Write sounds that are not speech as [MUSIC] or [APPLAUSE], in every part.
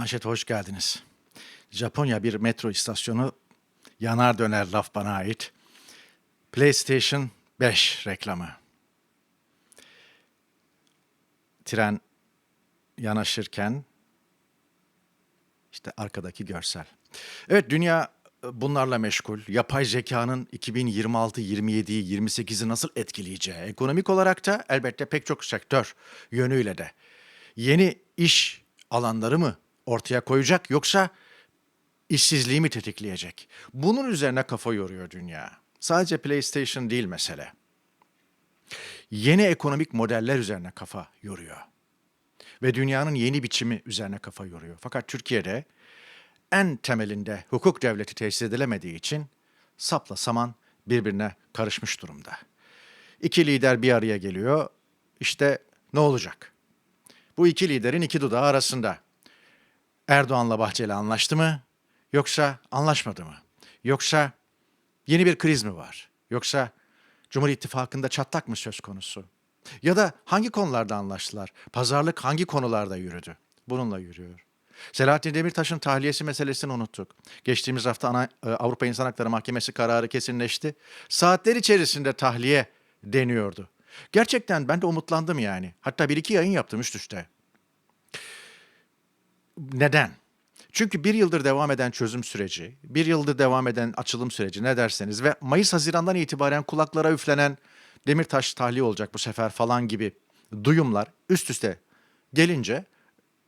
Manşete hoş geldiniz. Japonya bir metro istasyonu yanar döner laf bana ait. PlayStation 5 reklamı. Tren yanaşırken işte arkadaki görsel. Evet dünya e, bunlarla meşgul. Yapay zekanın 2026, 27'yi, 28'i nasıl etkileyeceği, ekonomik olarak da elbette pek çok sektör yönüyle de yeni iş alanları mı ortaya koyacak yoksa işsizliği mi tetikleyecek? Bunun üzerine kafa yoruyor dünya. Sadece PlayStation değil mesele. Yeni ekonomik modeller üzerine kafa yoruyor. Ve dünyanın yeni biçimi üzerine kafa yoruyor. Fakat Türkiye'de en temelinde hukuk devleti tesis edilemediği için sapla saman birbirine karışmış durumda. İki lider bir araya geliyor. İşte ne olacak? Bu iki liderin iki dudağı arasında. Erdoğan'la Bahçeli anlaştı mı? Yoksa anlaşmadı mı? Yoksa yeni bir kriz mi var? Yoksa Cumhur İttifakı'nda çatlak mı söz konusu? Ya da hangi konularda anlaştılar? Pazarlık hangi konularda yürüdü? Bununla yürüyor. Selahattin Demirtaş'ın tahliyesi meselesini unuttuk. Geçtiğimiz hafta Ana- e, Avrupa İnsan Hakları Mahkemesi kararı kesinleşti. Saatler içerisinde tahliye deniyordu. Gerçekten ben de umutlandım yani. Hatta bir iki yayın yaptım üst üste. Neden? Çünkü bir yıldır devam eden çözüm süreci, bir yıldır devam eden açılım süreci ne derseniz ve Mayıs-Haziran'dan itibaren kulaklara üflenen Demirtaş tahliye olacak bu sefer falan gibi duyumlar üst üste gelince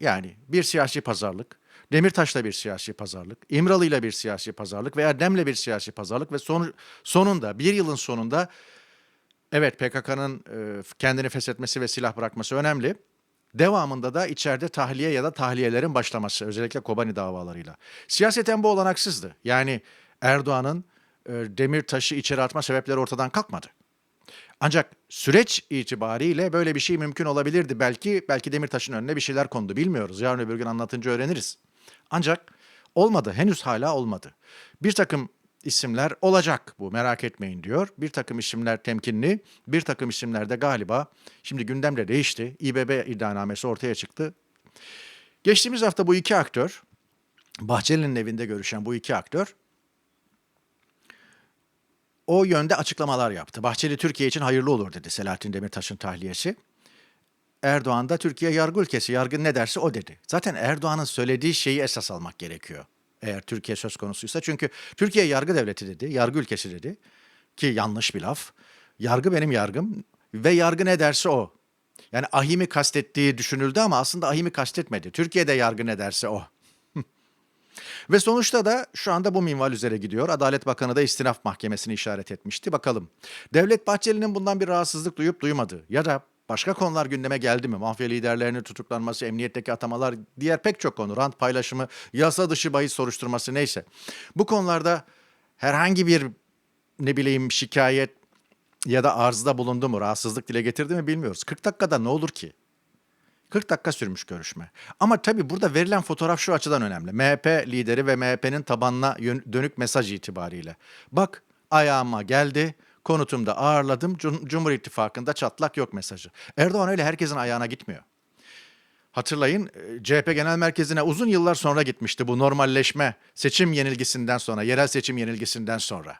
yani bir siyasi pazarlık, Demirtaş'la bir siyasi pazarlık, İmralı'yla bir siyasi pazarlık veya Dem'le bir siyasi pazarlık ve son, sonunda bir yılın sonunda evet PKK'nın e, kendini feshetmesi ve silah bırakması önemli. Devamında da içeride tahliye ya da tahliyelerin başlaması özellikle Kobani davalarıyla. Siyaseten bu olanaksızdı. Yani Erdoğan'ın e, Demirtaş'ı içeri atma sebepleri ortadan kalkmadı. Ancak süreç itibariyle böyle bir şey mümkün olabilirdi. Belki belki Demirtaş'ın önüne bir şeyler kondu. Bilmiyoruz. Yarın öbür gün anlatınca öğreniriz. Ancak olmadı. Henüz hala olmadı. Bir takım isimler olacak bu merak etmeyin diyor. Bir takım isimler temkinli, bir takım isimler de galiba şimdi gündemde değişti. İBB iddianamesi ortaya çıktı. Geçtiğimiz hafta bu iki aktör, Bahçeli'nin evinde görüşen bu iki aktör o yönde açıklamalar yaptı. Bahçeli Türkiye için hayırlı olur dedi Selahattin Demirtaş'ın tahliyesi. Erdoğan da Türkiye yargı ülkesi, yargı ne derse o dedi. Zaten Erdoğan'ın söylediği şeyi esas almak gerekiyor. Eğer Türkiye söz konusuysa. Çünkü Türkiye yargı devleti dedi, yargı ülkesi dedi. Ki yanlış bir laf. Yargı benim yargım ve yargı ne derse o. Yani ahimi kastettiği düşünüldü ama aslında ahimi kastetmedi. Türkiye'de yargı ne derse o. [LAUGHS] Ve sonuçta da şu anda bu minval üzere gidiyor. Adalet Bakanı da istinaf mahkemesini işaret etmişti. Bakalım Devlet Bahçeli'nin bundan bir rahatsızlık duyup duymadığı ya da başka konular gündeme geldi mi? Mafya liderlerinin tutuklanması, emniyetteki atamalar, diğer pek çok konu, rant paylaşımı, yasa dışı bahis soruşturması neyse. Bu konularda herhangi bir ne bileyim şikayet ya da arzda bulundu mu, rahatsızlık dile getirdi mi bilmiyoruz. 40 dakikada ne olur ki? 40 dakika sürmüş görüşme. Ama tabii burada verilen fotoğraf şu açıdan önemli. MHP lideri ve MHP'nin tabanına dönük mesaj itibariyle. Bak ayağıma geldi, konutumda ağırladım, Cum- Cumhur İttifakı'nda çatlak yok mesajı. Erdoğan öyle herkesin ayağına gitmiyor. Hatırlayın e, CHP Genel Merkezi'ne uzun yıllar sonra gitmişti bu normalleşme seçim yenilgisinden sonra, yerel seçim yenilgisinden sonra.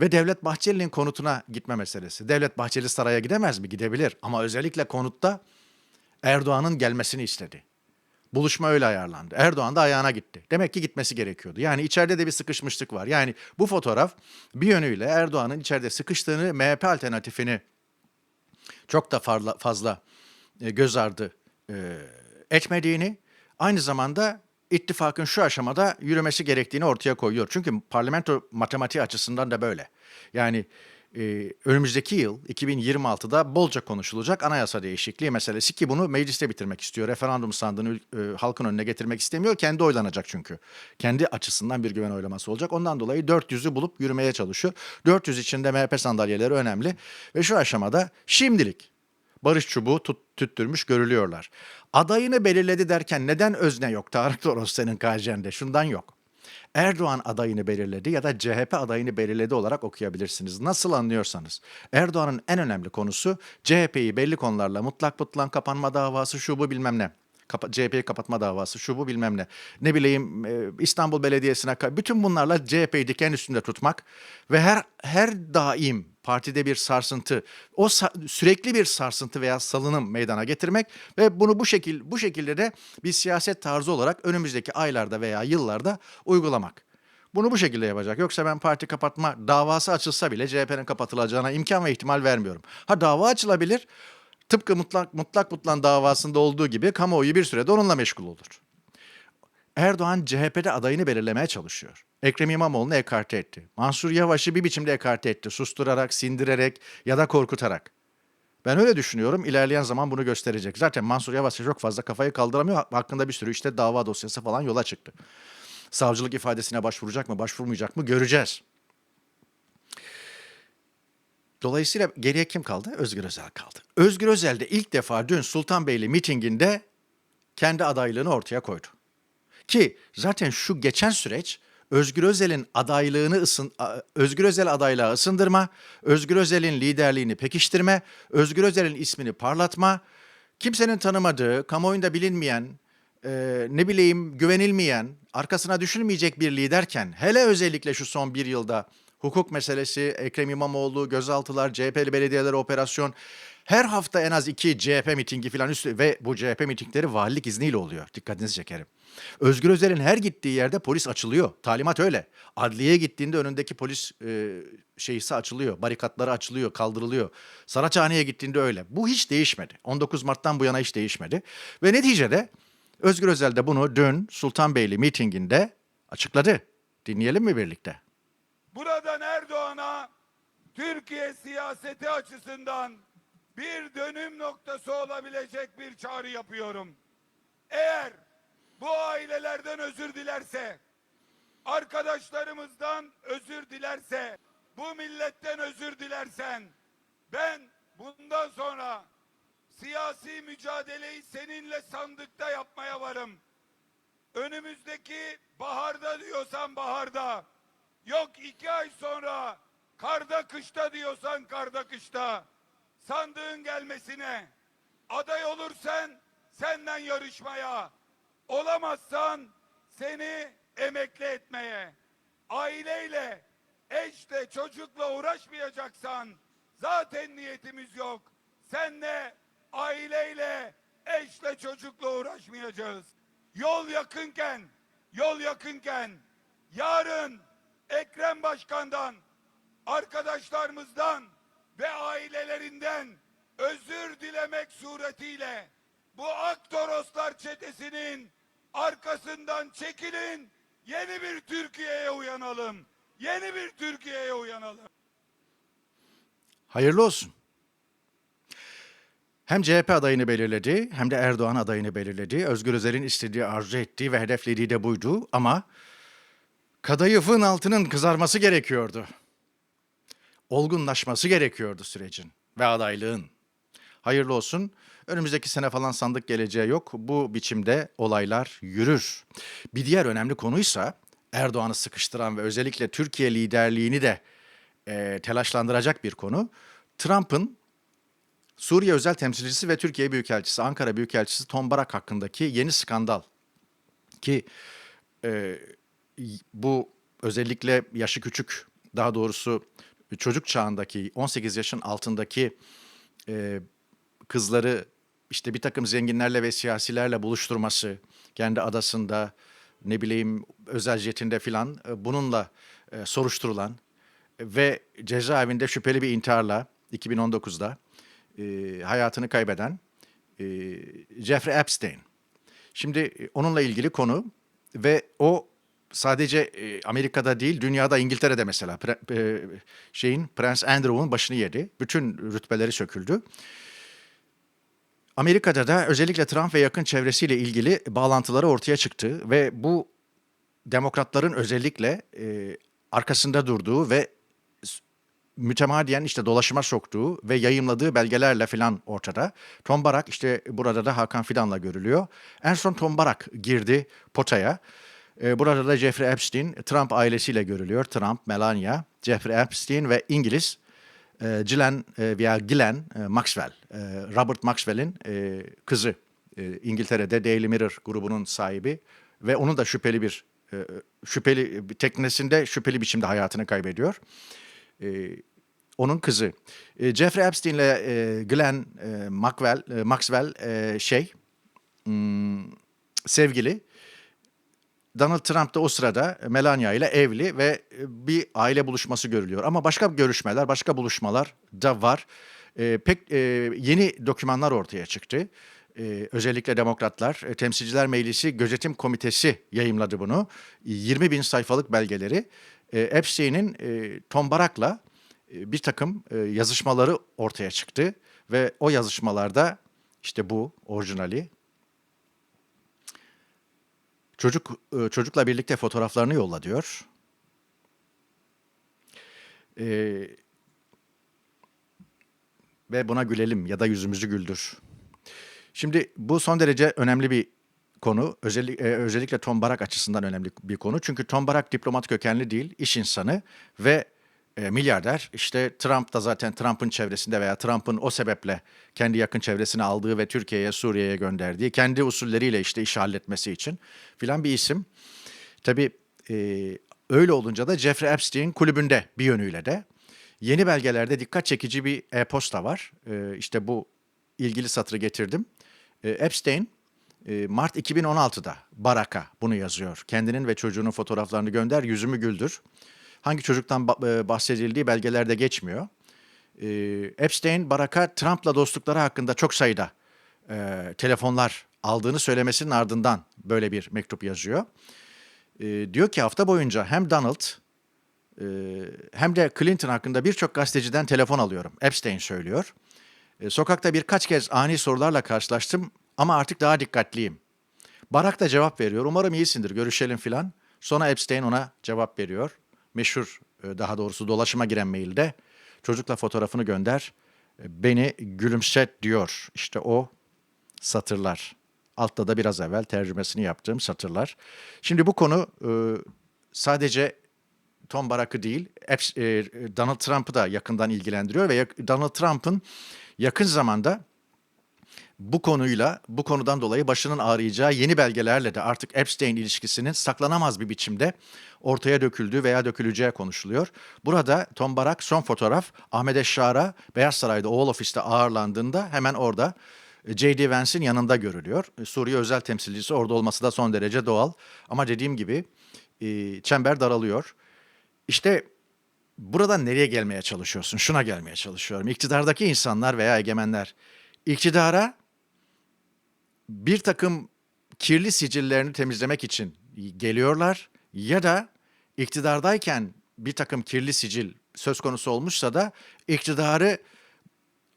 Ve Devlet Bahçeli'nin konutuna gitme meselesi. Devlet Bahçeli saraya gidemez mi? Gidebilir. Ama özellikle konutta Erdoğan'ın gelmesini istedi. Buluşma öyle ayarlandı. Erdoğan da ayağına gitti. Demek ki gitmesi gerekiyordu. Yani içeride de bir sıkışmışlık var. Yani bu fotoğraf bir yönüyle Erdoğan'ın içeride sıkıştığını, MHP alternatifini çok da fazla, e, göz ardı e, etmediğini, aynı zamanda ittifakın şu aşamada yürümesi gerektiğini ortaya koyuyor. Çünkü parlamento matematiği açısından da böyle. Yani e, önümüzdeki yıl 2026'da bolca konuşulacak anayasa değişikliği meselesi ki bunu mecliste bitirmek istiyor. Referandum sandığını e, halkın önüne getirmek istemiyor. Kendi oylanacak çünkü. Kendi açısından bir güven oylaması olacak. Ondan dolayı 400'ü bulup yürümeye çalışıyor. 400 içinde MHP sandalyeleri önemli. Ve şu aşamada şimdilik barış çubuğu tut, tüttürmüş görülüyorlar. Adayını belirledi derken neden özne yok Tarık Toros senin KC'nde? Şundan yok. Erdoğan adayını belirledi ya da CHP adayını belirledi olarak okuyabilirsiniz. Nasıl anlıyorsanız. Erdoğan'ın en önemli konusu CHP'yi belli konularla mutlak mutlak kapanma davası şu bu bilmem ne kapa- CHP'yi kapatma davası, şu bu bilmem ne. Ne bileyim e, İstanbul Belediyesi'ne bütün bunlarla CHP'yi diken üstünde tutmak ve her her daim partide bir sarsıntı, o sa- sürekli bir sarsıntı veya salınım meydana getirmek ve bunu bu şekil bu şekilde de bir siyaset tarzı olarak önümüzdeki aylarda veya yıllarda uygulamak. Bunu bu şekilde yapacak. Yoksa ben parti kapatma davası açılsa bile CHP'nin kapatılacağına imkan ve ihtimal vermiyorum. Ha dava açılabilir. Tıpkı mutlak mutlak mutlan davasında olduğu gibi kamuoyu bir sürede onunla meşgul olur. Erdoğan CHP'de adayını belirlemeye çalışıyor. Ekrem İmamoğlu'nu ekarte etti. Mansur Yavaş'ı bir biçimde ekarte etti. Susturarak, sindirerek ya da korkutarak. Ben öyle düşünüyorum. İlerleyen zaman bunu gösterecek. Zaten Mansur Yavaş çok fazla kafayı kaldıramıyor. Hakkında bir sürü işte dava dosyası falan yola çıktı. Savcılık ifadesine başvuracak mı, başvurmayacak mı göreceğiz. Dolayısıyla geriye kim kaldı? Özgür Özel kaldı. Özgür Özel de ilk defa dün Sultanbeyli mitinginde kendi adaylığını ortaya koydu. Ki zaten şu geçen süreç Özgür Özel'in adaylığını ısın, Özgür Özel adaylığa ısındırma, Özgür Özel'in liderliğini pekiştirme, Özgür Özel'in ismini parlatma, kimsenin tanımadığı, kamuoyunda bilinmeyen, e, ne bileyim güvenilmeyen, arkasına düşünülmeyecek bir liderken, hele özellikle şu son bir yılda hukuk meselesi, Ekrem İmamoğlu, gözaltılar, CHP'li belediyeler operasyon, her hafta en az iki CHP mitingi falan üstü ve bu CHP mitingleri valilik izniyle oluyor. Dikkatinizi çekerim. Özgür Özel'in her gittiği yerde polis açılıyor. Talimat öyle. Adliyeye gittiğinde önündeki polis e, şeysi açılıyor. Barikatları açılıyor, kaldırılıyor. Saraçhane'ye gittiğinde öyle. Bu hiç değişmedi. 19 Mart'tan bu yana hiç değişmedi. Ve neticede Özgür Özel de bunu dün Sultanbeyli mitinginde açıkladı. Dinleyelim mi birlikte? Buradan Erdoğan'a Türkiye siyaseti açısından bir dönüm noktası olabilecek bir çağrı yapıyorum. Eğer bu ailelerden özür dilerse, arkadaşlarımızdan özür dilerse, bu milletten özür dilersen, ben bundan sonra siyasi mücadeleyi seninle sandıkta yapmaya varım. Önümüzdeki baharda diyorsan baharda, yok iki ay sonra karda kışta diyorsan karda kışta, sandığın gelmesine, aday olursan senden yarışmaya, olamazsan seni emekli etmeye, aileyle, eşle, çocukla uğraşmayacaksan zaten niyetimiz yok. Senle, aileyle, eşle, çocukla uğraşmayacağız. Yol yakınken, yol yakınken yarın Ekrem Başkan'dan, arkadaşlarımızdan ve ailelerinden özür dilemek suretiyle bu Aktoroslar çetesinin arkasından çekilin, yeni bir Türkiye'ye uyanalım. Yeni bir Türkiye'ye uyanalım. Hayırlı olsun. Hem CHP adayını belirledi hem de Erdoğan adayını belirledi. Özgür Özel'in istediği, arzu ettiği ve hedeflediği de buydu ama kadayıfın altının kızarması gerekiyordu. Olgunlaşması gerekiyordu sürecin ve adaylığın. Hayırlı olsun. Önümüzdeki sene falan sandık geleceği yok. Bu biçimde olaylar yürür. Bir diğer önemli konuysa Erdoğan'ı sıkıştıran ve özellikle Türkiye liderliğini de e, telaşlandıracak bir konu. Trump'ın Suriye özel temsilcisi ve Türkiye Büyükelçisi, Ankara Büyükelçisi Tom Barak hakkındaki yeni skandal. Ki e, bu özellikle yaşı küçük, daha doğrusu çocuk çağındaki 18 yaşın altındaki e, kızları işte bir takım zenginlerle ve siyasilerle buluşturması, kendi adasında ne bileyim özel jetinde filan e, bununla e, soruşturulan ve cezaevinde şüpheli bir intiharla 2019'da e, hayatını kaybeden e, Jeffrey Epstein. Şimdi e, onunla ilgili konu ve o sadece e, Amerika'da değil dünyada İngiltere'de mesela pre- e, şeyin Prens Andrew'un başını yedi. Bütün rütbeleri söküldü. Amerika'da da özellikle Trump ve yakın çevresiyle ilgili bağlantıları ortaya çıktı ve bu demokratların özellikle e, arkasında durduğu ve mütemadiyen işte dolaşıma soktuğu ve yayımladığı belgelerle filan ortada. Tom Barak işte burada da Hakan Fidan'la görülüyor. En son Tom Barak girdi potaya. E, burada da Jeffrey Epstein Trump ailesiyle görülüyor. Trump, Melania, Jeffrey Epstein ve İngiliz e, Ghislaine e, veya e, Maxwell, e, Robert Maxwell'in e, kızı e, İngiltere'de Daily Mirror grubunun sahibi ve onun da şüpheli bir e, şüpheli teknesinde şüpheli biçimde hayatını kaybediyor. E, onun kızı. E, Jeffrey Epstein ile e, Glenn e, Maxwell, e, Maxwell e, şey hmm, sevgili. Donald Trump da o sırada Melania ile evli ve e, bir aile buluşması görülüyor. Ama başka görüşmeler, başka buluşmalar da var. E, pek e, yeni dokümanlar ortaya çıktı. E, özellikle demokratlar, e, Temsilciler Meclisi Gözetim Komitesi yayımladı bunu. 20 bin sayfalık belgeleri. E, Epstein'in e, Tom Barak'la e, bir takım e, yazışmaları ortaya çıktı. Ve o yazışmalarda işte bu orijinali Çocuk e, çocukla birlikte fotoğraflarını yolla diyor. Ee, ve buna gülelim ya da yüzümüzü güldür. Şimdi bu son derece önemli bir konu. Özellikle, özellikle Tom Barak açısından önemli bir konu. Çünkü Tom Barak diplomat kökenli değil, iş insanı ve e, milyarder. İşte Trump da zaten Trump'ın çevresinde veya Trump'ın o sebeple kendi yakın çevresine aldığı ve Türkiye'ye, Suriye'ye gönderdiği kendi usulleriyle işte işi halletmesi için filan bir isim. Tabii e, öyle olunca da Jeffrey Epstein kulübünde bir yönüyle de. Yeni belgelerde dikkat çekici bir e-posta var. E, işte bu ilgili satırı getirdim. E, Epstein e, Mart 2016'da Barak'a bunu yazıyor. Kendinin ve çocuğunun fotoğraflarını gönder, yüzümü güldür. Hangi çocuktan e, bahsedildiği belgelerde geçmiyor. E, Epstein, Barak'a Trump'la dostlukları hakkında çok sayıda e, telefonlar aldığını söylemesinin ardından böyle bir mektup yazıyor. Diyor ki hafta boyunca hem Donald hem de Clinton hakkında birçok gazeteciden telefon alıyorum. Epstein söylüyor. Sokakta birkaç kez ani sorularla karşılaştım ama artık daha dikkatliyim. Barak da cevap veriyor. Umarım iyisindir, görüşelim filan. Sonra Epstein ona cevap veriyor. Meşhur, e, daha doğrusu dolaşıma giren mailde çocukla fotoğrafını gönder, e, beni gülümset diyor. İşte o satırlar. Altta da biraz evvel tercümesini yaptığım satırlar. Şimdi bu konu e, sadece Tom Barak'ı değil, Donald Trump'ı da yakından ilgilendiriyor ve Donald Trump'ın yakın zamanda bu konuyla, bu konudan dolayı başının ağrıyacağı yeni belgelerle de artık Epstein ilişkisinin saklanamaz bir biçimde ortaya döküldüğü veya döküleceği konuşuluyor. Burada Tom Barak son fotoğraf Ahmet Eşşar'a Beyaz Saray'da Oval Office'te ağırlandığında hemen orada e, J.D. Vance'in yanında görülüyor. E, Suriye özel temsilcisi orada olması da son derece doğal. Ama dediğim gibi e, çember daralıyor. İşte burada nereye gelmeye çalışıyorsun? Şuna gelmeye çalışıyorum. İktidardaki insanlar veya egemenler iktidara bir takım kirli sicillerini temizlemek için geliyorlar ya da iktidardayken bir takım kirli sicil söz konusu olmuşsa da iktidarı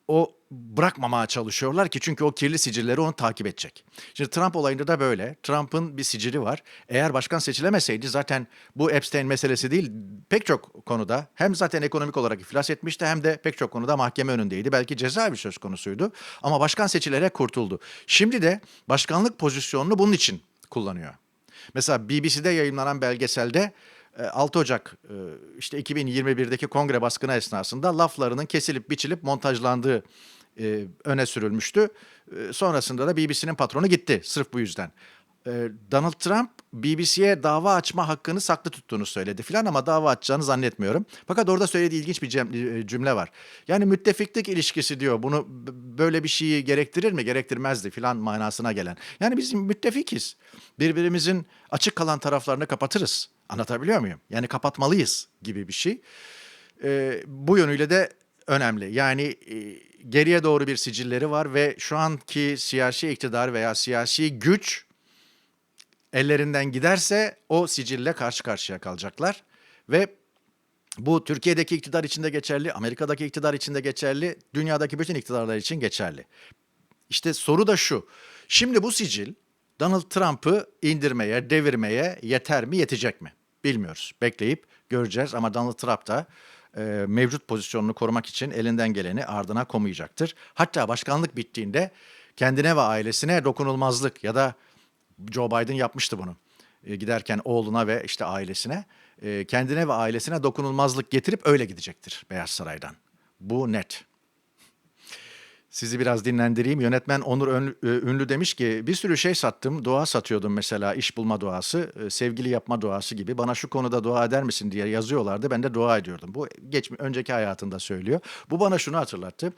o bırakmamaya çalışıyorlar ki çünkü o kirli sicilleri onu takip edecek. Şimdi Trump olayında da böyle. Trump'ın bir sicili var. Eğer başkan seçilemeseydi zaten bu Epstein meselesi değil pek çok konuda hem zaten ekonomik olarak iflas etmişti hem de pek çok konuda mahkeme önündeydi. Belki cezaevi söz konusuydu ama başkan seçilerek kurtuldu. Şimdi de başkanlık pozisyonunu bunun için kullanıyor. Mesela BBC'de yayınlanan belgeselde 6 Ocak e, işte 2021'deki kongre baskını esnasında laflarının kesilip biçilip montajlandığı e, öne sürülmüştü. E, Sonrasında da BBC'nin patronu gitti sırf bu yüzden. E, Donald Trump BBC'ye dava açma hakkını saklı tuttuğunu söyledi filan ama dava açacağını zannetmiyorum. Fakat orada söylediği ilginç bir e, cümle var. Yani müttefiklik ilişkisi diyor. Bunu böyle bir şeyi gerektirir mi? Gerektirmezdi filan manasına gelen. Yani biz müttefikiz. Birbirimizin açık kalan taraflarını kapatırız. Anlatabiliyor muyum? Yani kapatmalıyız gibi bir şey. E, bu yönüyle de önemli. Yani e, geriye doğru bir sicilleri var ve şu anki siyasi iktidar veya siyasi güç ellerinden giderse o sicille karşı karşıya kalacaklar. Ve bu Türkiye'deki iktidar için de geçerli, Amerika'daki iktidar için de geçerli, dünyadaki bütün iktidarlar için geçerli. İşte soru da şu. Şimdi bu sicil Donald Trump'ı indirmeye, devirmeye yeter mi, yetecek mi? Bilmiyoruz. Bekleyip göreceğiz ama Donald Trump da e, mevcut pozisyonunu korumak için elinden geleni ardına komayacaktır. Hatta başkanlık bittiğinde kendine ve ailesine dokunulmazlık ya da Joe Biden yapmıştı bunu. E, giderken oğluna ve işte ailesine e, kendine ve ailesine dokunulmazlık getirip öyle gidecektir Beyaz Saray'dan. Bu net. Sizi biraz dinlendireyim. Yönetmen Onur e, Ünlü demiş ki bir sürü şey sattım. Dua satıyordum mesela iş bulma duası, e, sevgili yapma duası gibi. Bana şu konuda dua eder misin diye yazıyorlardı. Ben de dua ediyordum. Bu geç, önceki hayatında söylüyor. Bu bana şunu hatırlattı.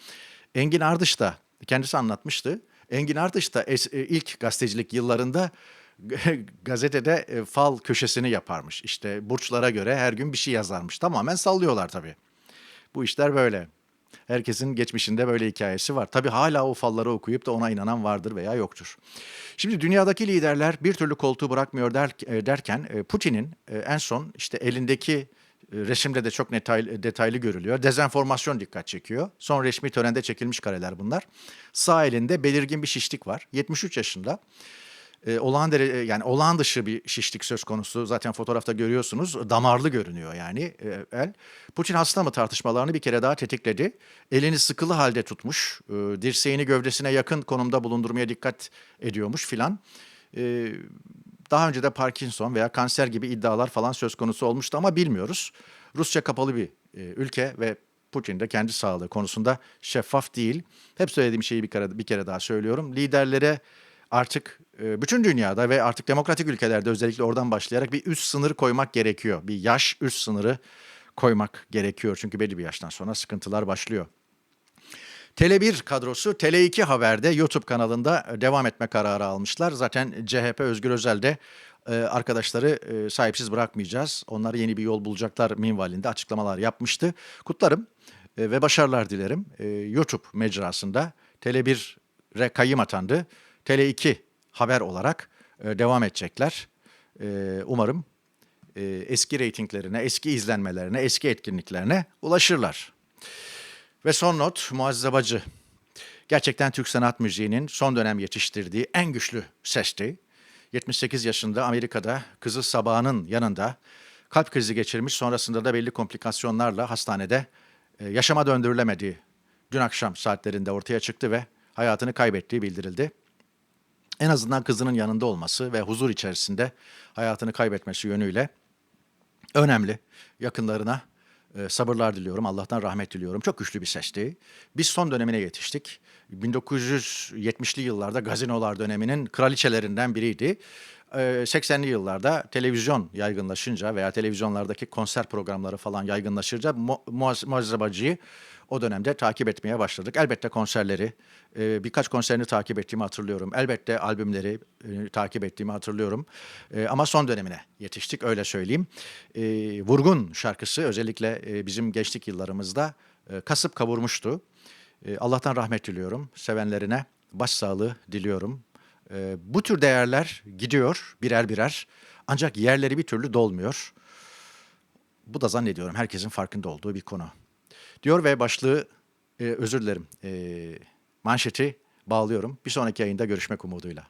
Engin Ardış da kendisi anlatmıştı. Engin Ardış da es- e, ilk gazetecilik yıllarında [LAUGHS] gazetede fal köşesini yaparmış. İşte burçlara göre her gün bir şey yazarmış. Tamamen sallıyorlar tabii. Bu işler böyle. Herkesin geçmişinde böyle hikayesi var. Tabii hala o falları okuyup da ona inanan vardır veya yoktur. Şimdi dünyadaki liderler bir türlü koltuğu bırakmıyor der, e, derken e, Putin'in e, en son işte elindeki resimde de çok detaylı, detaylı görülüyor. Dezenformasyon dikkat çekiyor. Son resmi törende çekilmiş kareler bunlar. Sağ elinde belirgin bir şişlik var. 73 yaşında. E, olağan dere, yani olağan dışı bir şişlik söz konusu. Zaten fotoğrafta görüyorsunuz. Damarlı görünüyor yani e, el. Putin hasta mı tartışmalarını bir kere daha tetikledi. Elini sıkılı halde tutmuş. E, dirseğini gövdesine yakın konumda bulundurmaya dikkat ediyormuş filan. E, daha önce de Parkinson veya kanser gibi iddialar falan söz konusu olmuştu ama bilmiyoruz. Rusya kapalı bir e, ülke ve Putin de kendi sağlığı konusunda şeffaf değil. Hep söylediğim şeyi bir kere, bir kere daha söylüyorum. Liderlere artık bütün dünyada ve artık demokratik ülkelerde özellikle oradan başlayarak bir üst sınır koymak gerekiyor. Bir yaş üst sınırı koymak gerekiyor. Çünkü belli bir yaştan sonra sıkıntılar başlıyor. Tele1 kadrosu Tele2 Haber'de YouTube kanalında devam etme kararı almışlar. Zaten CHP Özgür Özel de e, arkadaşları e, sahipsiz bırakmayacağız. Onlar yeni bir yol bulacaklar minvalinde açıklamalar yapmıştı. Kutlarım e, ve başarılar dilerim. E, YouTube mecrasında Tele1'e kayyım atandı. Tele2 Haber olarak e, devam edecekler. E, umarım e, eski reytinglerine, eski izlenmelerine, eski etkinliklerine ulaşırlar. Ve son not Muazzez Abacı. Gerçekten Türk sanat müziğinin son dönem yetiştirdiği en güçlü sesti. 78 yaşında Amerika'da kızı Sabah'ın yanında kalp krizi geçirmiş sonrasında da belli komplikasyonlarla hastanede e, yaşama döndürülemediği dün akşam saatlerinde ortaya çıktı ve hayatını kaybettiği bildirildi. En azından kızının yanında olması ve huzur içerisinde hayatını kaybetmesi yönüyle önemli. Yakınlarına e, sabırlar diliyorum. Allah'tan rahmet diliyorum. Çok güçlü bir sesti. Biz son dönemine yetiştik. 1970'li yıllarda gazinolar döneminin kraliçelerinden biriydi. E, 80'li yıllarda televizyon yaygınlaşınca veya televizyonlardaki konser programları falan yaygınlaşınca Mu- Abacı'yı o dönemde takip etmeye başladık. Elbette konserleri, e, birkaç konserini takip ettiğimi hatırlıyorum. Elbette albümleri e, takip ettiğimi hatırlıyorum. E, ama son dönemine yetiştik öyle söyleyeyim. Vurgun şarkısı özellikle bizim gençlik yıllarımızda e, kasıp kavurmuştu. Allah'tan rahmet diliyorum. Sevenlerine başsağlığı diliyorum. Bu tür değerler gidiyor birer birer ancak yerleri bir türlü dolmuyor. Bu da zannediyorum herkesin farkında olduğu bir konu. Diyor ve başlığı e, özür dilerim e, manşeti bağlıyorum. Bir sonraki yayında görüşmek umuduyla.